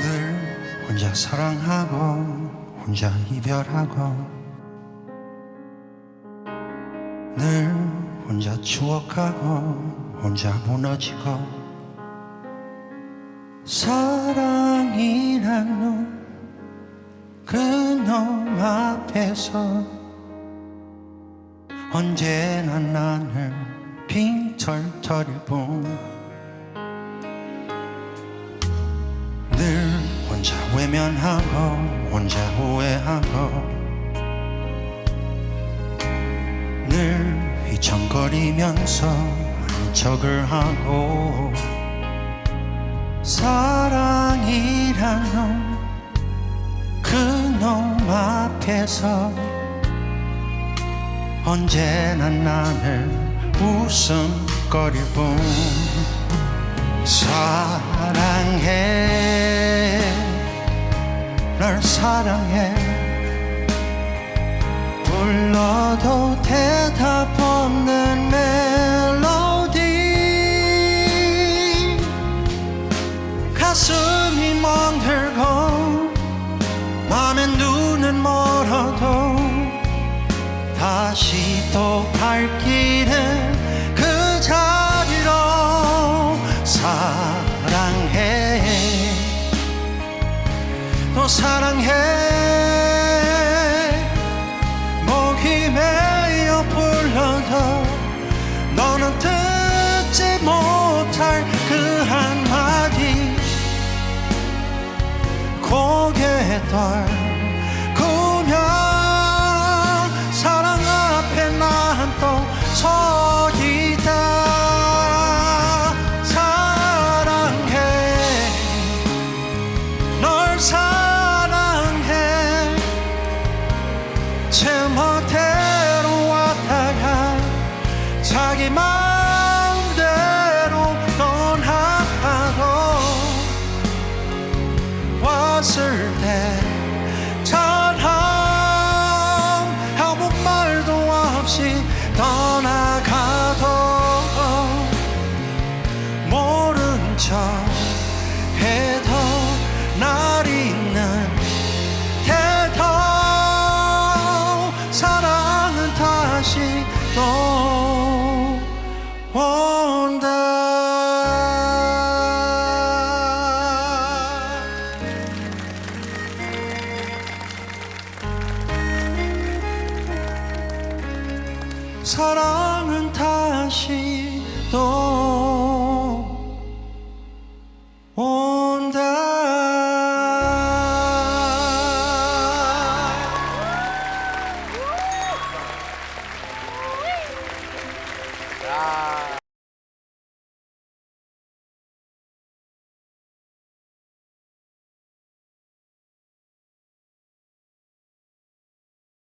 늘 혼자 사랑하고 혼자 이별하고 늘 혼자 추억하고 혼자 무너지고 사랑이란 놈 그놈 앞에서 언제나 나를 빈털터릴 뿐 외면하고 혼자 후회하고 늘 휘청거리면서 아닌 척을 하고 사랑이란 놈 그놈 앞에서 언제나 나를 웃음거릴 뿐 사랑 불러도 대답 없는 멜로디. 가슴이 멍들고 맘에 눈은 멀어도 다시 또 발길 고개 떨구며 사랑 앞에 난 또 서있다. 사랑해. 널 사랑해. 제멋대로 왔다가 자기 마 척 해도 날 잊는 태도 사랑은 다시 또 온다. 사랑은 다시 또 아.